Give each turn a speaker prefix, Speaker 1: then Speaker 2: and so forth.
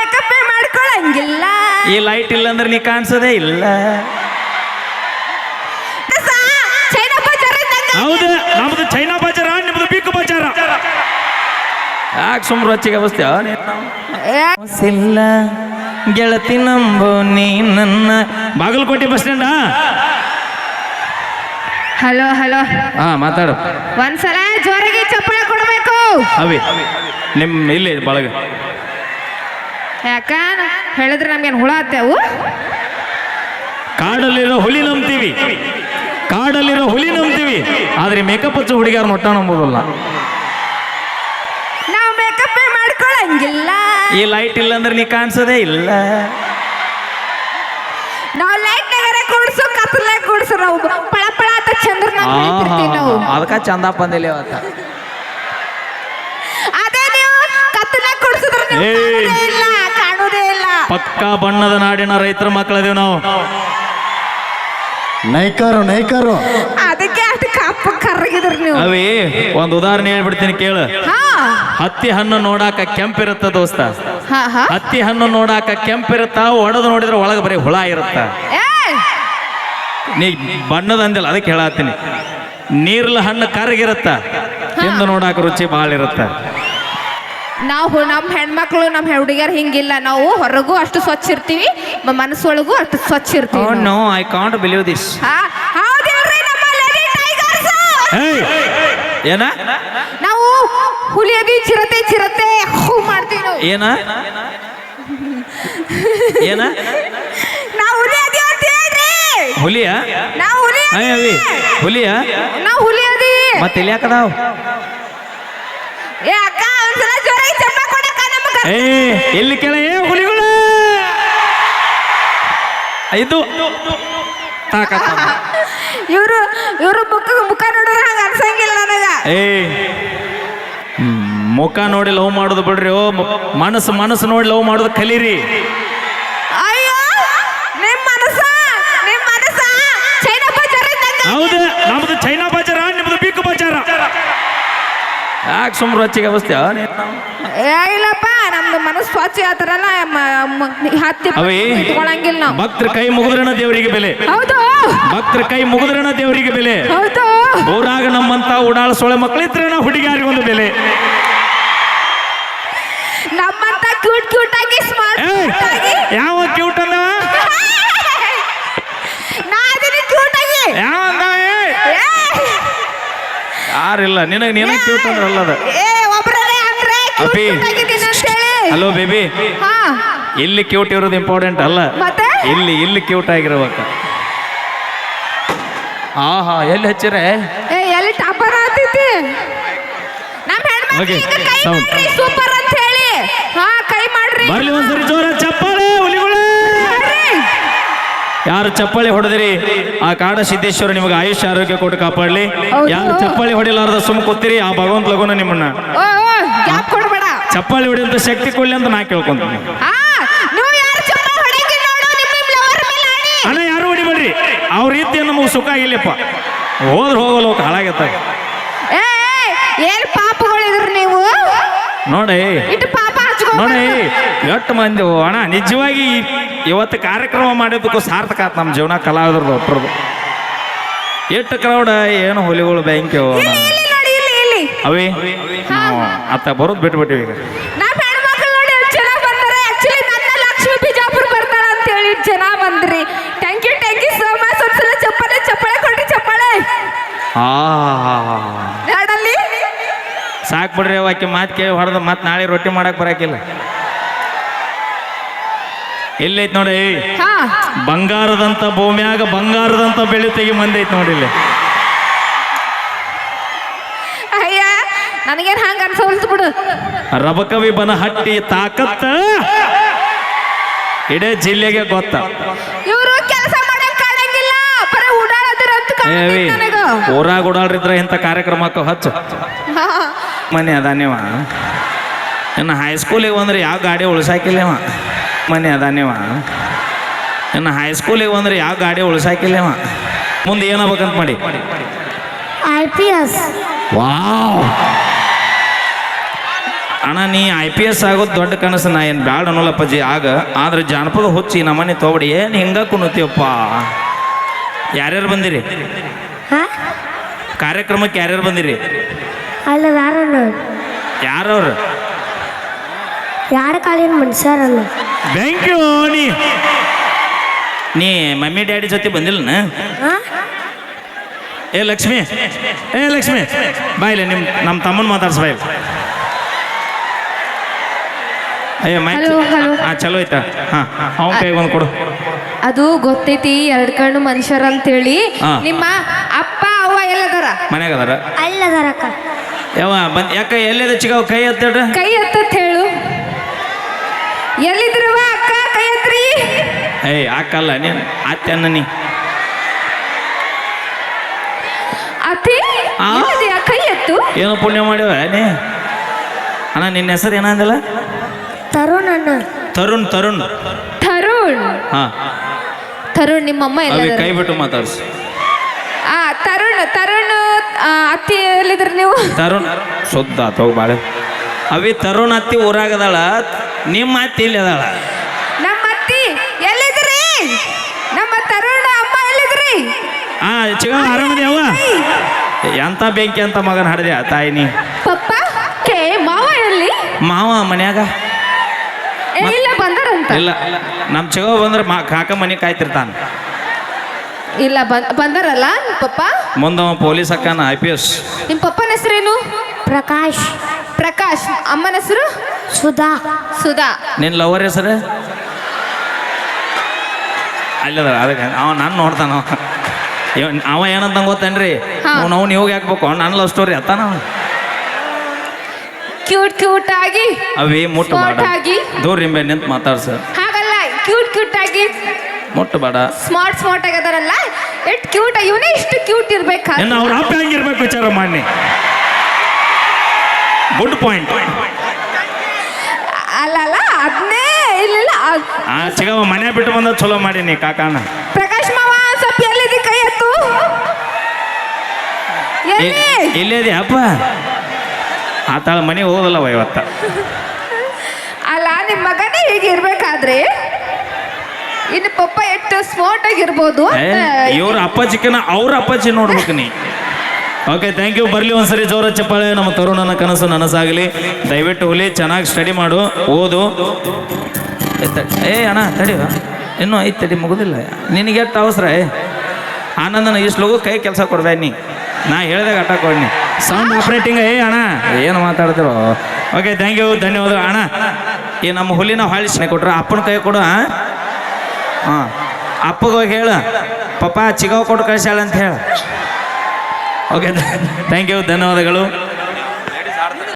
Speaker 1: Makeup ಮಾಡ್ಕೊಳಂಗಿಲ್ಲ.
Speaker 2: ಈ light ಇಲ್ಲ ಅಂದ್ರೆ ನೀ ಕಾಣಿಸೋದೇ ಇಲ್ಲ.
Speaker 1: ಚೈನಾ ಬಜಾರ
Speaker 2: ಹೌದು ನಮ್ದು ಚೈನಾ ಬಜಾರ ನಿಮ್ದು ಬಿಕ್ ಬಜಾರ ಯಾಕೆ ಸುಮ್ರು ರೊಚ್ಚಿಗೆ ಅವಸ್ಥೆ ಇಲ್ಲ ಗೆಳತಿ ನಂಬೋ ನೀ ನನ್ನ. Bagalkot bus stand
Speaker 1: hello hello.
Speaker 2: ಹಾ ಮಾತಾಡು.
Speaker 1: ಒಂದ್ಸಲ ಜೋರಾಗಿ ಚಪ್ಪಳ ಕೊಡಬೇಕು.
Speaker 2: ಅವಿ ನಿಮ್ಮ ಇಲ್ಲಿ ಬಳಗ.
Speaker 1: ಯಾಕ? ಹೇಳಿದ್ರೆ ನಮ್ಗೇನು ಹುಳ ಹತ್ತೇವು
Speaker 2: ಕಾಡಲ್ಲಿರೋ ಹುಲಿ ನಂಬ್ತೀವಿ. ಕಾಡಲ್ಲಿರೋ ಹುಲಿ ನಂಬ್ತೀವಿ. ಆದ್ರೆ ಮೇಕಪ್ ಹಚ್ಚೋ ಹುಡುಗಿಯಾರ ಮೊಟ್ಟ ನಂಬೋದಲ್ಲ.
Speaker 1: ನಾವು ಮೇಕಪ್ ಮಾಡ್ಕೊಳಂಗಿಲ್ಲ.
Speaker 2: ಈ ಲೈಟ್ ಇಲ್ಲ ಅಂದ್ರೆ ನೀ ಕಾಣಿಸೋದೇ ಇಲ್ಲ.
Speaker 1: ನಾವು ಲೈಟ್ ನಗರ ಕೂಡ್ಸು ಕತ್ತಲೆ ಕೂಡ್ಸು ನಾವು. ಪಳ ಪಳ ಅಂತ ಚಂದ್ರನ ನಾವು.
Speaker 2: ಅದಕ್ಕ ಚಂದ ಬಂದಿಲ್ಲ ಅವತ್ತ
Speaker 1: ಅದೇ ನೀವು ಕತ್ತಲೆ ಕೂಡ್ಸಿದ್ರೆ ನೀವು ಕಾಣೋದೇ ಇಲ್ಲ. ಕಾಣೋದೇ ಇಲ್ಲ.
Speaker 2: ಪಕ್ಕಾ ಬಣ್ಣದ ನಾಡಿನ ರೈತರ ಮಕ್ಕಳದೇವ್ ನಾವು.
Speaker 3: ನೈಕರು ನೈಕರು.
Speaker 1: ಅದಕ್ಕೆ ಅಷ್ಟು ಕಪ್ಪ ಕರ್ರಗಿದ್ರಿ ನೀವು.
Speaker 2: ಅವಿ ಒಂದ್ ಉದಾಹರಣೆ ಹೇಳ್ಬಿಡ್ತೀನಿ ಕೇಳು.
Speaker 1: ಹಾ.
Speaker 2: ಹತ್ತಿ ಹಣ್ಣು ನೋಡಾಕ ಕೆಂಪಿರುತ್ತ ದೋಸ್ತ.
Speaker 1: ಹಾ ಹಾ.
Speaker 2: ಹತ್ತಿ ಹಣ್ಣು ನೋಡಾಕ ಕೆಂಪಿರುತ್ತ ಒಡೆದು ನೋಡಿದ್ರೆ ಒಳಗೆ ಬರೀ ಹುಳ ಇರುತ್ತ. ನೀ ಬಣ್ಣದ ಅಂದಿಲ್ಲ ಅದಕ್ಕೆ ಹೇಳತ್ತೀನಿ. ನೀರ್ಲ ಹಣ್ಣು ಕರಗಿರುತ್ತ ಎಂದು ನೋಡಾಕ ರುಚಿ ಭಾಳ ಇರುತ್ತ.
Speaker 1: ನಾವು ನಮ್ಮ ಹೆಣ್ಮಕ್ಳು ನಮ್ಮ ಹುಡುಗಿಯರು ಹಿಂಗಿಲ್ಲ. ನಾವು ಹೊರಗೂ ಅಷ್ಟು ಸ್ವಚ್ಛ ಇರ್ತೀವಿ ಮನಸ್ಸೊಳಗೂ ಅಷ್ಟು ಸ್ವಚ್ಛ ಇರ್ತೀವಿ ನಾವು.
Speaker 2: No I can't believe this
Speaker 1: ಹಾ, ಹೌದಿಲ್ರಿ ನಮ್ಮ lady tigers?
Speaker 2: ಏನ?
Speaker 1: ನಾವು ಹುಲಿಯದಿ ಚಿರತೆ ಚಿರತೆ ಹೂ ಮಾಡ್ತೀವಿ ನಾವು.
Speaker 2: ಏನ? ಏನ?
Speaker 1: ನಾವು ಹುಲಿ ಅದಿ ಅಂತ ಹೇಳ್ರಿ.
Speaker 2: ಹುಲಿಯ?
Speaker 1: ನಾವು ಹುಲಿ
Speaker 2: ಅಯ್ಯ ಹುಲಿಯ?
Speaker 1: ನಾವು ಹುಲಿ ಅದಿ
Speaker 2: ಮತ್ತೆ ಇಲ್ಲಿ ಯಾಕದಾವ್
Speaker 1: ಏ ಒಂದ್ಸಲ ಜೋರಾಗಿ ಚಪ್ಪ ಕೊಡಕ್ಕ ನಮಗ
Speaker 2: ಏ ಎಲ್ಲಿ ಕೆಳ ಏ ಹುಲಿಗಳು! ಇದು
Speaker 1: ಇವರು ಇವ್ರು ಮುಖ ಮುಖ ನೋಡಿದ್ರೆ ಹಂಗ ಅನ್ಸಂಗಿಲ್ಲ ನನಗ.
Speaker 2: ಏ ಮುಖ ನೋಡಿ ಲವ್ ಮಾಡೋದು ಬಿಡ್ರಿ ಓ ಮನಸ್ಸು ಮನಸ್ಸು ನೋಡಿ ಲವ್ ಮಾಡೋದು ಕಲೀರಿ
Speaker 1: ಅಯ್ಯೋ ನಿಮ್ ಮನಸ್ಸ ನಿಮ್ ಮನಸ್ಸ ಚೈನಾ ಬಜಾರ್ ಇದ್ದಂಗ
Speaker 2: ಹೌದು ನಮ್ದು ಚೈನಾ ಬಜಾರ ನಿಮ್ದು ಬಿಕ್ ಬಜಾರ ಯಾಕೆ ಸುಮ್ಮನೆ ರೊಚ್ಚಿಗೆ ಅವಸ್ಥೆ?
Speaker 1: ಏ ಇಲ್ಲಪ್ಪ ನಮ್ದು ಮನಸ್ಸು ಸ್ವಚ್ಛ ಆತರಲ್ಲ ಹತ್ತಿ
Speaker 2: ಅವಿ
Speaker 1: ಇಟ್ಕೊಳಂಗಿಲ್ಲ ನಾವು.
Speaker 2: ಭಕ್ತರ ಕೈ ಮುಗಿದ್ರಣ ದೇವರಿಗೆ ಬೆಲೆ.
Speaker 1: ಹೌದು.
Speaker 2: ಭಕ್ತರ ಕೈ ಮುಗಿದ್ರಣ ದೇವರಿಗೆ ಬೆಲೆ.
Speaker 1: ಹೌದು.
Speaker 2: ಊರಾಗ ನಮ್ಮಂತ ಉಡಾಳ ಸೊಳೆ ಮಕ್ಕಳಿದ್ರೇನ ಹುಡುಗಿಯಾರಿಗೊಂದು ಬೆಲೆ.
Speaker 1: ನಮ್ಮಂತ ಕ್ಯೂಟ್ ಕ್ಯೂಟ್ ಆಗಿ ಸ್ಮಾರ್ಟ್ ಆಗಿ.
Speaker 2: ಯಾವ ಕ್ಯೂಟ್ ಅಂದ
Speaker 1: ನಾ ಅದನ್ನ ಕ್ಯೂಟ್ ಆಗಿ
Speaker 2: ಯಾವ ಅಂದ ಏ?
Speaker 1: ಏ,
Speaker 2: ಯಾರಿಲ್ಲ ನಿನಗೆ ನಿನಗೆ ಕ್ಯೂಟ್ ಅಂದ್ರೆ ಅಲ್ಲದ ಅಪ್ಪಿ. ಹಲೋ ಬೇಬಿ ಇಲ್ಲಿ ಕ್ಯೂಟ್ ಇರೋದು ಇಂಪಾರ್ಟೆಂಟ್ ಅಲ್ಲ. ಇಲ್ಲಿ ಇಲ್ಲಿ ಕ್ಯೂಟ್ ಆಗಿರ್ಬೇಕು. ಆಹಾ ಎಲ್ಲಿ ಹಚ್ಚಿರೆ?
Speaker 1: ಎಲ್ಲಿ ಟಾಪರ್ ಆತೈತಿ ನಮ್ಮ ಮಾಡ್ರಿ ಸೂಪರ್ ಅಂತ ಹೇಳಿ. ಹಾ ಕೈ ಮಾಡ್ರಿ.
Speaker 2: ಬರ್ಲಿ ಒಂದ್ಸರಿ ಜೋರ ಚಪ್ಪಾಳೆ. ಯಾರು ಚಪ್ಪಾಳಿ ಹೊಡೆದಿರಿ? ಆ ಕಾಡ ಸಿದ್ದೇಶ್ವರ ನಿಮಗೆ ಆಯುಷ್ಯ ಆರೋಗ್ಯ ಕೊಟ್ಟು ಕಾಪಾಡಲಿ. ಯಾರು ಚಪ್ಪಾಳಿ ಹೊಡಿಲಾರ್ದ ಸುಮ್ ಕೂತಿರಿ ಆ ಭಗವಂತ ಲಗುನ ನಿಮ್ಮನ್ನ. ಚಪ್ಪಾಳಿ ಹೊಡಿಯಂತ ಶಕ್ತಿ ಕೊಡ್ಲಿ ಅಂತ ನಾ ಕೇಳ್ಕೊಂತೀನಿ. ಅಣ್ಣ ಯಾರು ಹೊಡಿಬೇಡ್ರಿ? ಅವ್ರ ರೀತಿ ನಮಗೆ ಸುಖ ಆಗಿಲ್ಲಪ್ಪ. ಹೋದ್ರೆ ಹೋಗಲ್ಲ ಹೋಗ ಹಾಳಾಗತ್ತ
Speaker 1: ಏ ಏ, ಏನ್ ಪಾಪಗಳಿದ್ರಿ ನೀವು
Speaker 2: ನೋಡಿ.
Speaker 1: ಇಟ್ಟು ಪಾಪ ಹಚ್ಕೊ
Speaker 2: ನೋಡಿ. ಎಷ್ಟು ಮಂದಿ ಅಣ್ಣ ನಿಜವಾಗಿ ಇವತ್ತು ಕಾರ್ಯಕ್ರಮ ಮಾಡಿದ್ದಕ್ಕೂ ಸಾರ್ಥಕ ಆತು ನಮ್ಮ ಜೀವನ ಕಲಾವಿದ್ರದ್ದು ಒಟ್ಟರದು ಎಷ್ಟು ಕ್ರೌಡ ಏನು ಹುಲಿಗಳು ಬ್ಯಾಂಕ್ ಅವೇ? ಅತ್ತ ಬರೋದು ಬಿಟ್ಬಿಟ್ಟಿವಿ ಈಗ.
Speaker 1: ಜನ ಬಂದಾರೆ. Thank you thank you so much ಒಂದ್ಸಲ ಚಪ್ಪಾಳೆ ಚಪ್ಪಾಳೆ ಕೊಡ್ರಿ ಚಪ್ಪಾಳೆ.
Speaker 2: ಆ. ಸಾಕು ಬಿಡ್ರಿ ಆಕೆ ಮಾತು ಕೇಳಿ ಹೊಡೆದು ಮತ್ತೆ ನಾಳೆ ರೊಟ್ಟಿ ಮಾಡಕ್ ಬರಾಕಿಲ್ಲ. ಎಲ್ಲೈತ್ ನೋಡಿ ಬಂಗಾರದಂತ ಭೂಮಿಯಾಗ ಬಂಗಾರದಂತ ಬೆಳೆ ತೆಗಿ ಮಂದೈತ್ ನೋಡಿ ಇಲ್ಲಿ.
Speaker 1: ಅಯ್ಯ ನನಗೇನ್ ಹಂಗ ಅನ್ಸೋಲ್ತು ಬಿಡು.
Speaker 2: ರಬಕವಿ ಬನ ಹಟ್ಟಿ ತಾಕತ್ತ ಇಡೇ ಜಿಲ್ಲೆಗೆ ಗೊತ್ತ.
Speaker 1: ಇವರು ಕೆಲಸ ಮಾಡಕ್ ಕಾಣಂಗಿಲ್ಲ ಬರೀ
Speaker 2: ಊರಾಗ ಓಡಾಡ್ರಿದ್ರ ಇಂಥ ಕಾರ್ಯಕ್ರಮಕ್ಕೆ ಹಚ್ಚು. ಮನೆ ಅದಾನೇವ ಇನ್ನು ಹೈಸ್ಕೂಲಿಗೆ ಬಂದ್ರೆ ಯಾವ ಗಾಡಿ ಉಳ್ಸಾಕಿಲ್ಲವ ಮನೆ ಅದಾನೇವ ಇನ್ನು ಹೈಸ್ಕೂಲಿಗೆ ಬಂದ್ರೆ ಯಾವ ಗಾಡಿ ಉಳ್ಸಾಕಿಲ್ಲವ ಮುಂದೆ ಏನಾಗಬೇಕಂತ ಮಾಡಿ.
Speaker 4: I P S
Speaker 2: wow. ಅಣ್ಣ ನೀ ಐ ಪಿ ಎಸ್ ಆಗೋದು ದೊಡ್ಡ ಕನಸು ನಾ ಏನು ಬ್ಯಾಡ ಅನ್ನೋಲ್ಲಪ್ಪಾಜಿ ಆಗ ಆದ್ರೆ ಜಾನಪದ ಹುಚ್ಚಿ ನಮ್ಮನೆ ತೊಗೊಡಿ ಏನು ಹಿಂಗ ಕುಣತೀವಪ್ಪ ಯಾರ್ಯಾರು ಬಂದಿರಿ?
Speaker 3: ಹಾ?
Speaker 2: ಕಾರ್ಯಕ್ರಮಕ್ಕೆ ಯಾರ್ಯಾರು ಬಂದಿರಿ?
Speaker 3: ಅಲ್ಲ ಯಾರನ್ನ?
Speaker 2: ಯಾರವ್ರು?
Speaker 3: ಯಾರ ಕಾಲಿನ ಮನುಷ್ಯರಲ್ಲ
Speaker 2: ಥ್ಯಾಂಕ್ ಯು ನೀ ನೀ ಮಮ್ಮಿ ಡ್ಯಾಡಿ ಜೊತೆ ಬಂದಿಲ್ಲನ?
Speaker 3: ಹಾ
Speaker 2: ಏ ಲಕ್ಷ್ಮಿ. ಏ ಲಕ್ಷ್ಮಿ. ಬಾಯಿಲೆ ನಿಮ್ಮ ನಮ್ಮ ತಮ್ಮನ ಮಾತಾಡ್ಸ ಅಯ್ಯೋ ಅಯ್ಯ ಮೈ. ಹಾಂ ಚಲೋ ಆಯ್ತಾ ಹಾಂ ಅವ್ನ ಕೈಗೆ ಒಂದು ಕೊಡು.
Speaker 1: ಅದು ಗೊತ್ತೈತಿ ಎರಡ್ ಕಣ್ಣು ಮನುಷ್ಯರ ಅಂತೇಳಿ
Speaker 2: ಹಾ.
Speaker 1: ನಿಮ್ಮ ಅಪ್ಪ ಅವ್ವ ಎಲ್ಲದಾರ?
Speaker 2: ಮನ್ಯಾಗ ಅದಾರ?
Speaker 3: ಅಲ್ಲದಾರಕ್ಕ.
Speaker 2: ಯಾವ ಬಂದ್ ಯಾಕ ಎಲ್ಲಿದೆ ಚಿಗಾವ್ ಕೈ ಎತ್ತೇಳ್ರಿ?
Speaker 1: ಕೈ ಎತ್ತತ್ ಹೇಳು. ಎಲ್ಲಿದ್ರವ ಅಕ್ಕ? ಕೈ ಎತ್ರಿ?
Speaker 2: ಏಯ್ ಹಾಕಲ್ಲ ನೀನು ಅನ್ನ ನೀ.
Speaker 1: ಅತಿ
Speaker 2: ಆ?
Speaker 1: ಎಲ್ಲಿದ್ಯಾ? ಕೈ ಎತ್ತು?
Speaker 2: ಏನು ಪುಣ್ಯ ಮಾಡ್ಯವ ನೀ? ಅಣ್ಣ ನಿನ್ನ ಹೆಸರು ಏನಂದಿಲ್ಲ
Speaker 3: ತರುಣ್ ಅಣ್ಣ.
Speaker 2: ತರುಣ್ ತರುಣ್.
Speaker 1: ತರುಣ್.
Speaker 2: ಹಾ.
Speaker 1: ತರುಣ್ ನಿಮ್ಮಮ್ಮ
Speaker 2: ಅವಿ
Speaker 1: ಎಲ್ಲ
Speaker 2: ಕೈ ಬಿಟ್ಟು ಮಾತಾಡ್ಸು.
Speaker 1: ಆ ತರುಣ್ ತರುಣ್. ಅತ್ತಿ ನೀವು
Speaker 2: ತರುಣ್. ಶುದ್ಧ ತಗೋ ಬಾಳೆ. ಅವಿ ತರುಣ್ ಅತ್ತಿ ಊರಾಗದಾಳ. ನಿಮ್ಮ ಅತ್ತಿ ಇಲ್ಲಿ ಅದಾಳ
Speaker 1: ನಮ್ಮ ಅತ್ತಿ ಎಲ್ಲಿದ್ರಿ? ನಮ್ಮ ತರುಣ ಅಮ್ಮ ಎಲ್ಲಿದ್ರಿ?
Speaker 2: ಆ ಚಿಗ ಆರಾಮದೇವ ಎಂತ ಬೆಂಕಿ ಅಂತ ಮಗನ ಹಡ್ದೆ ತಾಯಿ ನೀ?
Speaker 1: ಪಪ್ಪ ಕೇ ಮಾವ ಎಲ್ಲಿ?
Speaker 2: ಮಾವ ಮನ್ಯಾಗ?
Speaker 1: ಇಲ್ಲ ಬಂದರಂತ.
Speaker 2: ಇಲ್ಲ ನಮ್ಮ ಚಿಗ ಬಂದ್ರೆ ಮಾ ಕಾಕ ಮನೆ ಕಾಯ್ತಿರ್ತಾನ.
Speaker 1: ಇಲ್ಲ ಬಂದ್ ಬಂದಾರಲ್ಲ ನಿಮ್ ಪಪ್ಪ?
Speaker 2: ಮುಂದವ ಪೊಲೀಸ್ ಅಕ್ಕನ ಐ ಪಿ ಎಸ್
Speaker 1: ನಿಮ್ ಪಪ್ಪನ ಹೆಸರೇನು?
Speaker 3: ಪ್ರಕಾಶ್.
Speaker 1: ಪ್ರಕಾಶ್. ಅಮ್ಮನ ಹೆಸರು?
Speaker 3: ಸುಧಾ.
Speaker 1: ಸುಧಾ.
Speaker 2: ನಿನ್ನ ಲವರ್ ಹೆಸರು? ಅಲ್ಲದ ಅದಕ್ಕೆ ಅವ ನಾನು ನೋಡ್ತಾನ ಅವ. ಇವ- ಅವ ಏನಂತ ಗೊತ್ತೇನ್ರಿ?
Speaker 1: ಹಾ.
Speaker 2: ಅವ್ನು ಅವ್ನು ಇವಾಗ ಹಾಕ್ಬೇಕು ನನ್ನ ಲವ್ ಸ್ಟೋರಿ ಅತ್ತಾನ ಅವ.
Speaker 1: ಕ್ಯೂಟ್ ಕ್ಯೂಟ್ ಆಗಿ.
Speaker 2: ಅವೇ ಮುಟ್ಟು
Speaker 1: Smart ಆಗಿ.
Speaker 2: ದೂರ ನಿಂಬೆ ನಿಂತು ಮಾತಾಡ್ಸ.
Speaker 1: ಹಾಗಲ್ಲ ಕ್ಯೂಟ್ ಕ್ಯೂಟ್ ಆಗಿ.
Speaker 2: ಮುಟ್ಟು ಬೇಡ.
Speaker 1: ಸ್ಮಾರ್ಟ್ ಸ್ಮಾರ್ಟ್ ಆಗದಾರಲ್ಲ ಎಷ್ಟು ಕ್ಯೂಟ್ ಇವನೇ ಇಷ್ಟು ಕ್ಯೂಟ್ ಇರ್ಬೇಕಾ?
Speaker 2: ಇನ್ನು ಅವ್ರ ಅಪ್ಪ ಹೆಂಗಿರ್ಬೇಕು ವಿಚಾರ ಮಾಡಿ. ಗುಡ್ ಪಾಯಿಂಟ್
Speaker 1: ಅಲ್ಲ ಅಲ್ಲ ಅದನ್ನೇ ಇಲ್ಲ
Speaker 2: ಆ ಚಿಗವ ಮನೆ ಬಿಟ್ಟು ಬಂದ ಚಲೋ ಮಾಡೀನಿ ಕಾಕಾನ.
Speaker 1: ಪ್ರಕಾಶ್ ಮಾವ ಸ್ವಲ್ಪ ಎಲ್ಲಿದೆ ಕೈ ಎತ್ತು? ಎಲ್ಲಿ?
Speaker 2: ಇಲ್ಲೇದಿ ಅಪ್ಪ? ಆತಾಳ ಮನೆಗೆ ಹೋಗೋದಲ್ಲವ ಇವತ್ತ?
Speaker 1: ಅಲ್ಲ ನಿಮ್ಮ ಮಗನೇ ಹೀಗೆ ಇರ್ಬೇಕಾದ್ರೆ ಇನ್ನು ಪಪ್ಪ ಎಷ್ಟು ಸ್ಮಾರ್ಟ್ ಆಗಿರ್ಬೋದು
Speaker 2: ಇವ್ರ ಅಪ್ಪಾಜಿಕನ ಅವ್ರ ಅಪ್ಪಾಜಿ ನೋಡ್ಬೇಕು ನೀ. ಓಕೆ ಥ್ಯಾಂಕ್ ಯು ಬರ್ಲಿ ಒಂದ್ಸರಿ ಜೋರ ಚಪ್ಪಾಳೆ. ನಮ್ಮ ತರುಣನ ಕನಸು ನನಸಾಗಲಿ. ದಯವಿಟ್ಟು ಹುಲಿ ಚೆನ್ನಾಗಿ ಸ್ಟಡಿ ಮಾಡು ಓದು. ಏ, ಅಣ್ಣ ತಡಿ ಇನ್ನೂ ಐದು ತಡಿ ಮುಗುದಿಲ್ಲ. ನಿನಗೆ ಎಷ್ಟು ಅವಸರ ಏ? ಆನಂದನ ಇಷ್ಟು ಲಗು ಕೈ ಕೆಲಸ ಕೊಡ್ಬೇ ನೀ. ನಾ ಹೇಳ್ದಾಗ ಅಟ್ಟ ಕೊಡ್ನಿ ಸೌಂಡ್ ಆಪ್ರೇಟಿಂಗ್ ಏ ಅಣ್ಣ? ಏನು ಮಾತಾಡ್ತಿರೋ? ಓಕೆ ಥ್ಯಾಂಕ್ ಯು ಧನ್ಯವಾದ ಅಣ್ಣ. ಈ ನಮ್ಮ ಹುಲಿನ ಹಾಳಿಸ್ನೆ ಕೊಟ್ರು ಅಪ್ಪನ ಕೈ ಕೊಡು ಹಾಂ. ಅಪ್ಪಗೋಗಿ ಹೇಳು. ಪಪ್ಪ ಚಿಗಾವ್ ಕೊಟ್ಟು ಕಳಿಸ್ಯಾಳ ಅಂತ ಹೇಳ ಓಕೆ ಥ್ಯಾಂಕ್ ಯು ಧನ್ಯವಾದಗಳು.